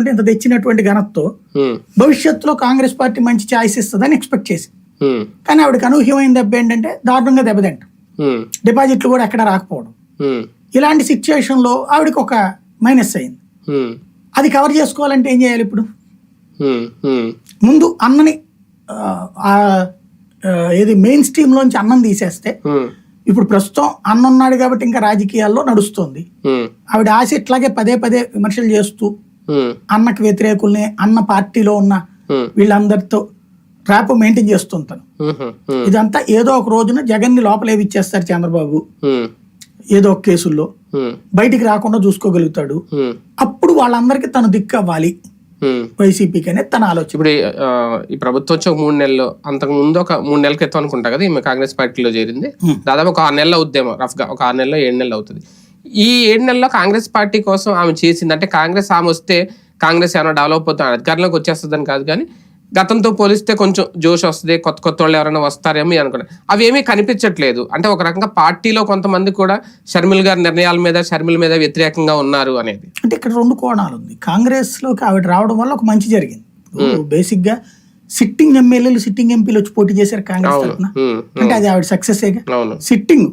అంటే ఇంత తెచ్చినటువంటి ఘనతతో భవిష్యత్తులో కాంగ్రెస్ పార్టీ మంచి ఛాయిస్ ఇస్తుందని ఎక్స్పెక్ట్ చేసి. కానీ ఆవిడకి అనూహ్యమైన దెబ్బ ఏంటంటే దారుణంగా దెబ్బతింటాం డిపాజిట్లు కూడా ఎక్కడ రాకపోవడం. ఇలాంటి సిచ్యుయేషన్లో ఆవిడకి ఒక మైనస్ అయింది. అది కవర్ చేసుకోవాలంటే ఏం చేయాలి ఇప్పుడు? ముందు అన్నని ఏది మెయిన్ స్ట్రీమ్ లోంచి అన్నం తీసేస్తే ఇప్పుడు ప్రస్తుతం అన్న ఉన్నాడు కాబట్టి ఇంకా రాజకీయాల్లో నడుస్తుంది. ఆవిడ ఆశ ఇట్లాగే పదే పదే విమర్శలు చేస్తూ అన్నకు వ్యతిరేకుల్ని అన్న పార్టీలో ఉన్న వీళ్ళందరితో ట్రాప్ మెయింటైన్ చేస్తుంటాను. ఇదంతా ఏదో ఒక రోజున జగన్ని లోపలేవిచ్చేస్తారు చంద్రబాబు. ఉమ్, ఏదో ఒక కేసుల్లో. బయటికి రాకుండా చూసుకోగలుగుతాడు. అప్పుడు వాళ్ళందరికీ తను దిక్కు అవ్వాలి ఉమ్. వైసీపీకి అనేది తన ఆలోచన. ఇప్పుడు ఈ, ప్రభుత్వం వచ్చి ఒక మూడు నెలలు అంతకు ముందు ఒక మూడు నెలల క్రితం అనుకుంటా కదా ఈమె కాంగ్రెస్ పార్టీలో చేరింది. దాదాపు ఒక ఆరు నెలలు అవుద్దేమో రఫ్గా ఒక ఆరు నెలలో ఏడు నెలలు అవుతుంది. ఈ ఏడు నెలల్లో కాంగ్రెస్ పార్టీ కోసం ఆమె చేసింది. అంటే కాంగ్రెస్ ఆమె వస్తే కాంగ్రెస్ ఏమైనా డెవలప్ అవుతుంది అధికారంలోకి వచ్చేస్తుందని కాదు కానీ గతంతో పోలిస్తే కొంచెం జోష్ వస్తుంది కొత్త కొత్త వాళ్ళు ఎవరైనా వస్తారేమో అనుకున్నా అవి ఏమీ కనిపించట్లేదు. అంటే ఒక రకంగా పార్టీలో కొంతమంది కూడా షర్మిల్ గారి నిర్ణయాల మీద షర్మిల మీద వ్యతిరేకంగా ఉన్నారు అనేది. అంటే ఇక్కడ రెండు కోణాలు ఉంది. కాంగ్రెస్లోకి ఆవిడ రావడం వల్ల ఒక మంచి జరిగింది. బేసిక్గా సిట్టింగ్ ఎమ్మెల్యేలు సిట్టింగ్ ఎంపీలు వచ్చి పోటీ చేశారు కాంగ్రెస్ తరఫున. అంటే అది ఆవిడ సక్సెస్ సిట్టింగ్.